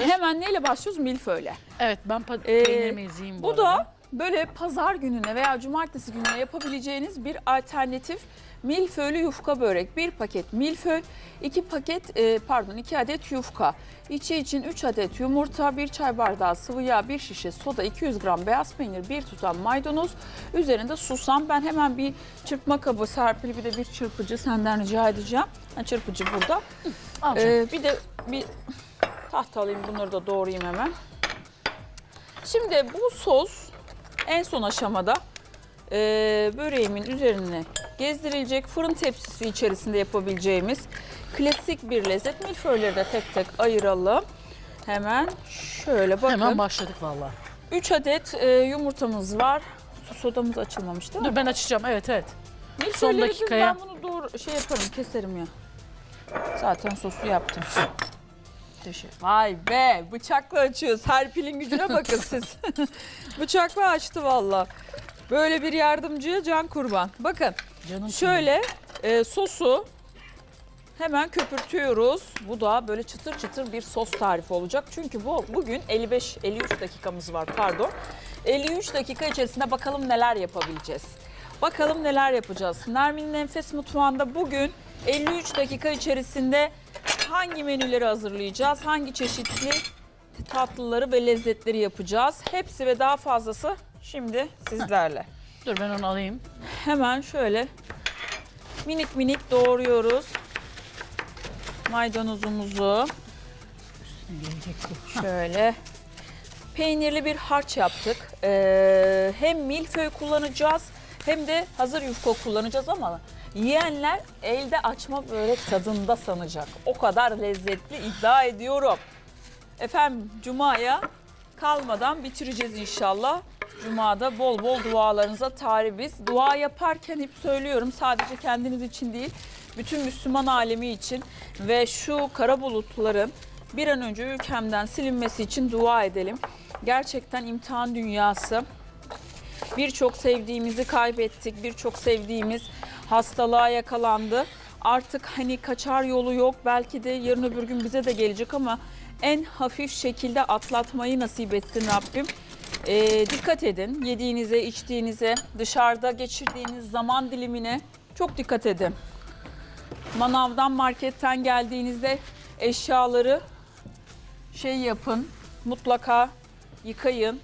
Tamamdır. Hemen neyle başlıyoruz? Milföyle. Evet ben Ee, peynirimi ezeyim bu, Bu arada. da böyle pazar gününe veya cumartesi gününe yapabileceğiniz bir alternatif milföylü yufka börek. Bir paket milföy, iki paket e, pardon iki adet yufka. İçi için 3 adet yumurta, 1 çay bardağı sıvı yağ, 1 şişe soda, 200 gram beyaz peynir, 1 tutam maydanoz. Üzerinde susam. Ben hemen bir çırpma kabı Serpil bir de bir çırpıcı senden rica edeceğim. Ha, çırpıcı burada. Ee, bir de bir tahta alayım bunları da doğrayayım hemen. Şimdi bu sos en son aşamada e, böreğimin üzerine gezdirilecek fırın tepsisi içerisinde yapabileceğimiz klasik bir lezzet. Milföyleri de tek tek ayıralım. Hemen şöyle bakın. Hemen başladık valla. 3 adet e, yumurtamız var. Sodamız açılmamış değil mi? Dur ben açacağım evet evet. Milföyleri biz- dakikaya. Ben bunu doğru şey yaparım keserim ya. Zaten sosu yaptım. Teşekkür. Vay be bıçakla açıyor. Serpil'in gücüne bakın siz. bıçakla açtı valla. Böyle bir yardımcıya can kurban. Bakın Canım şöyle e, sosu hemen köpürtüyoruz. Bu da böyle çıtır çıtır bir sos tarifi olacak. Çünkü bu bugün 55-53 dakikamız var pardon. 53 dakika içerisinde bakalım neler yapabileceğiz. Bakalım neler yapacağız. Nermin'in Enfes Mutfağı'nda bugün 53 dakika içerisinde hangi menüleri hazırlayacağız? Hangi çeşitli tatlıları ve lezzetleri yapacağız? Hepsi ve daha fazlası şimdi sizlerle. Dur ben onu alayım. Hemen şöyle minik minik doğruyoruz maydanozumuzu. Şöyle peynirli bir harç yaptık. Ee, hem milföy kullanacağız hem de hazır yufka kullanacağız ama yiyenler elde açma börek tadında sanacak. O kadar lezzetli iddia ediyorum. Efendim Cuma'ya kalmadan bitireceğiz inşallah. Cuma'da bol bol dualarınıza taribiz. Dua yaparken hep söylüyorum sadece kendiniz için değil, bütün Müslüman alemi için ve şu kara bulutların bir an önce ülkemden silinmesi için dua edelim. Gerçekten imtihan dünyası. Birçok sevdiğimizi kaybettik. Birçok sevdiğimiz hastalığa yakalandı. Artık hani kaçar yolu yok. Belki de yarın öbür gün bize de gelecek ama en hafif şekilde atlatmayı nasip etsin Rabbim. Ee, dikkat edin yediğinize, içtiğinize, dışarıda geçirdiğiniz zaman dilimine çok dikkat edin. Manavdan, marketten geldiğinizde eşyaları şey yapın, mutlaka yıkayın.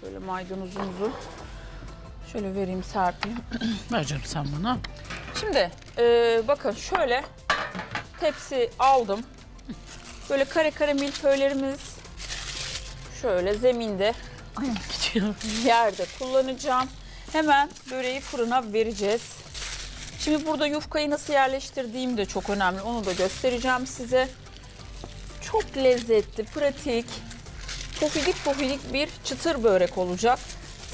Şöyle maydanozumuzu şöyle vereyim Serpil'im. Ver canım sen bunu. Şimdi e, bakın şöyle tepsi aldım. Böyle kare kare milföylerimiz şöyle zeminde Ay gidiyor. yerde kullanacağım. Hemen böreği fırına vereceğiz. Şimdi burada yufkayı nasıl yerleştirdiğim de çok önemli. Onu da göstereceğim size. Çok lezzetli, pratik, pofidik pofidik bir çıtır börek olacak.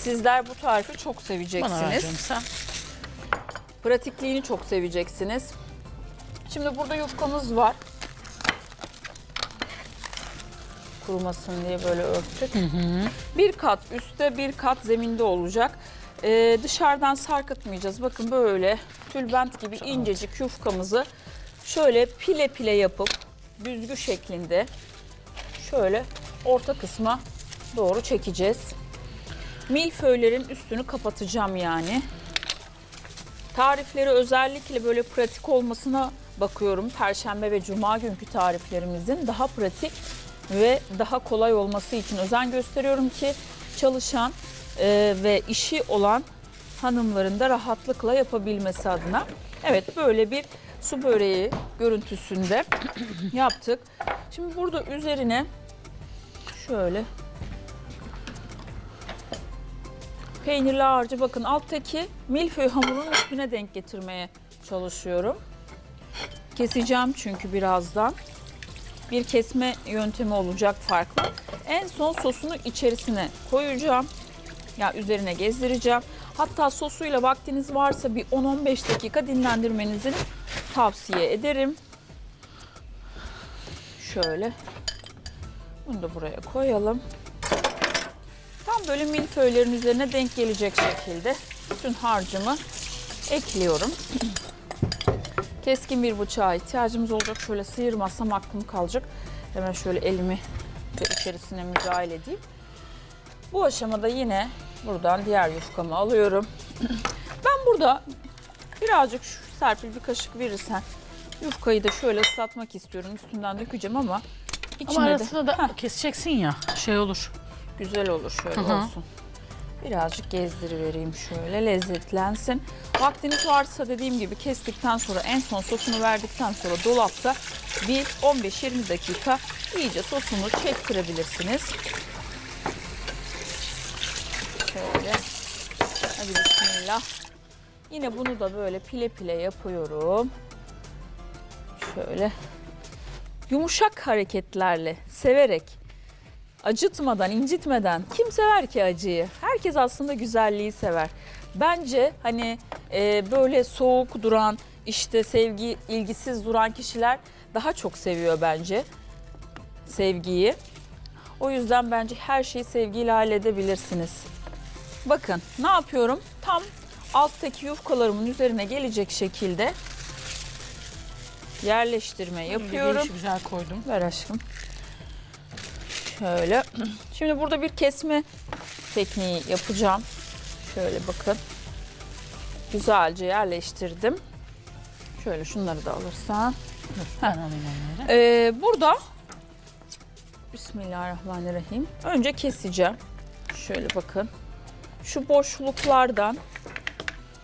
Sizler bu tarifi çok Bana ver seveceksiniz. canım sen. Pratikliğini çok seveceksiniz. Şimdi burada yufkamız var. Kurumasın diye böyle örttük. Bir kat üstte bir kat zeminde olacak. Ee, dışarıdan sarkıtmayacağız. Bakın böyle tülbent gibi incecik yufkamızı şöyle pile pile yapıp büzgü şeklinde şöyle orta kısma doğru çekeceğiz. Milföylerin üstünü kapatacağım yani. Tarifleri özellikle böyle pratik olmasına bakıyorum. Perşembe ve cuma günkü tariflerimizin daha pratik ve daha kolay olması için özen gösteriyorum ki çalışan e, ve işi olan hanımların da rahatlıkla yapabilmesi adına. Evet böyle bir su böreği görüntüsünde yaptık. Şimdi burada üzerine şöyle peynirli harcı bakın alttaki milföy hamurun üstüne denk getirmeye çalışıyorum. Keseceğim çünkü birazdan. Bir kesme yöntemi olacak farklı. En son sosunu içerisine koyacağım. Ya üzerine gezdireceğim. Hatta sosuyla vaktiniz varsa bir 10-15 dakika dinlendirmenizi tavsiye ederim. Şöyle. Bunu da buraya koyalım. Tam böyle milföylerin üzerine denk gelecek şekilde bütün harcımı ekliyorum. Keskin bir bıçağa ihtiyacımız olacak. Şöyle sıyırmazsam aklım kalacak. Hemen şöyle elimi içerisine müdahale edeyim. Bu aşamada yine buradan diğer yufkamı alıyorum. Ben burada birazcık şu Serpil bir kaşık verirsen yufkayı da şöyle ıslatmak istiyorum. Üstünden dökeceğim ama içine Ama de arasında da keseceksin ya şey olur. Güzel olur şöyle Hı hı. olsun. Birazcık gezdirivereyim şöyle lezzetlensin. Vaktiniz varsa dediğim gibi kestikten sonra en son sosunu verdikten sonra dolapta bir 15-20 dakika iyice sosunu çektirebilirsiniz. Şöyle. Hadi bismillah. Yine bunu da böyle pile pile yapıyorum. Şöyle. Yumuşak hareketlerle, severek acıtmadan, incitmeden kim sever ki acıyı? Herkes aslında güzelliği sever. Bence hani e, böyle soğuk duran, işte sevgi ilgisiz duran kişiler daha çok seviyor bence sevgiyi. O yüzden bence her şeyi sevgiyle halledebilirsiniz. Bakın ne yapıyorum? Tam alttaki yufkalarımın üzerine gelecek şekilde yerleştirme yapıyorum. Gelişi güzel koydum. Ver aşkım. Şöyle. Şimdi burada bir kesme tekniği yapacağım. Şöyle bakın. Güzelce yerleştirdim. Şöyle şunları da alırsan. Ee, burada Bismillahirrahmanirrahim. Önce keseceğim. Şöyle bakın. Şu boşluklardan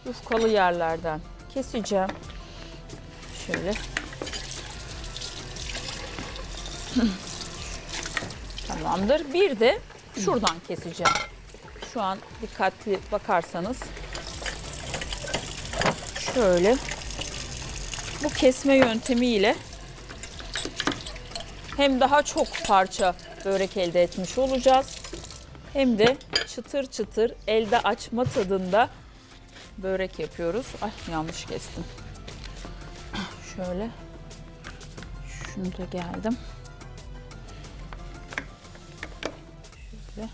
yufkalı yerlerden keseceğim. Şöyle. Tamamdır. Bir de şuradan keseceğim. Şu an dikkatli bakarsanız şöyle bu kesme yöntemiyle hem daha çok parça börek elde etmiş olacağız. Hem de çıtır çıtır elde açma tadında börek yapıyoruz. Ay yanlış kestim. Şöyle. Şunu da geldim. Şöyle.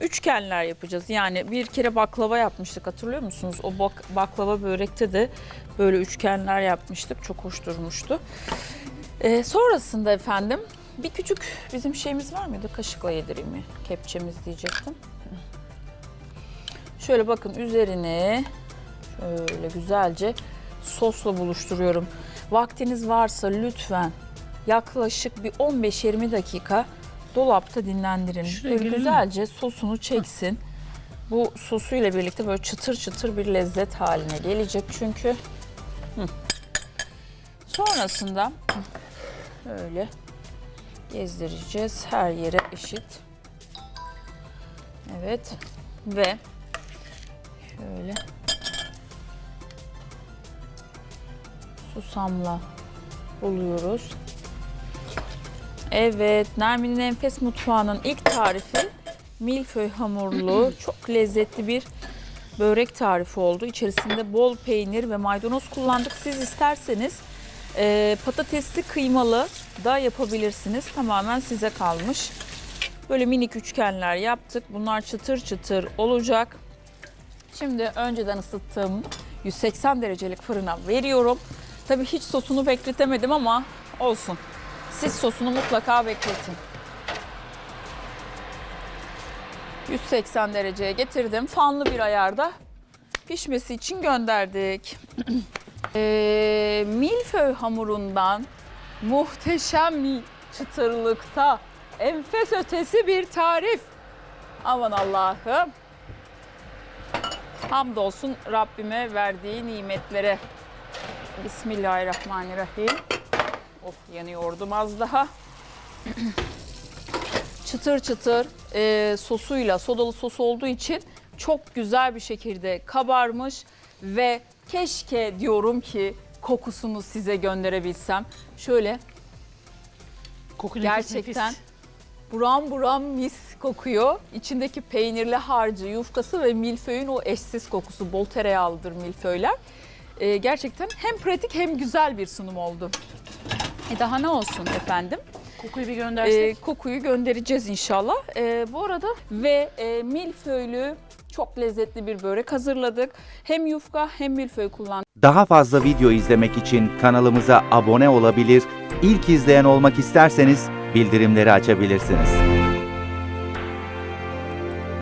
Üçgenler yapacağız. Yani bir kere baklava yapmıştık hatırlıyor musunuz? O bak- baklava börekte de böyle üçgenler yapmıştık. Çok hoş durmuştu. Ee, sonrasında efendim bir küçük bizim şeyimiz var mıydı? Kaşıkla yedireyim mi? Kepçemiz diyecektim. Şöyle bakın üzerine şöyle güzelce sosla buluşturuyorum. Vaktiniz varsa lütfen yaklaşık bir 15-20 dakika dolapta dinlendirin. Şuraya Böyle girelim mi? güzelce sosunu çeksin. Bu sosuyla birlikte böyle çıtır çıtır bir lezzet haline gelecek çünkü. Hı. Sonrasında böyle gezdireceğiz. Her yere eşit. Evet. Ve şöyle susamla buluyoruz. Evet, Nermin'in Enfes Mutfağı'nın ilk tarifi milföy hamurlu, çok lezzetli bir börek tarifi oldu. İçerisinde bol peynir ve maydanoz kullandık. Siz isterseniz e, patatesli kıymalı da yapabilirsiniz. Tamamen size kalmış. Böyle minik üçgenler yaptık. Bunlar çıtır çıtır olacak. Şimdi önceden ısıttığım 180 derecelik fırına veriyorum. Tabii hiç sosunu bekletemedim ama olsun. Siz sosunu mutlaka bekletin. 180 dereceye getirdim. Fanlı bir ayarda pişmesi için gönderdik. Ee, milföy hamurundan muhteşem çıtırlıkta enfes ötesi bir tarif. Aman Allah'ım. Hamdolsun Rabbime verdiği nimetlere. Bismillahirrahmanirrahim. Of yanıyordum az daha. çıtır çıtır e, sosuyla sodalı sos olduğu için çok güzel bir şekilde kabarmış ve keşke diyorum ki kokusunu size gönderebilsem. Şöyle Koku gerçekten buram buram mis kokuyor. İçindeki peynirli harcı, yufkası ve milföyün o eşsiz kokusu. Bol tereyağlıdır milföyler. Ee, gerçekten hem pratik hem güzel bir sunum oldu. E daha ne olsun efendim? Kokuyu bir göndersek. Ee, kokuyu göndereceğiz inşallah. Ee, bu arada ve e, milföylü çok lezzetli bir börek hazırladık. Hem yufka hem milföy kullandık. Daha fazla video izlemek için kanalımıza abone olabilir, ilk izleyen olmak isterseniz bildirimleri açabilirsiniz.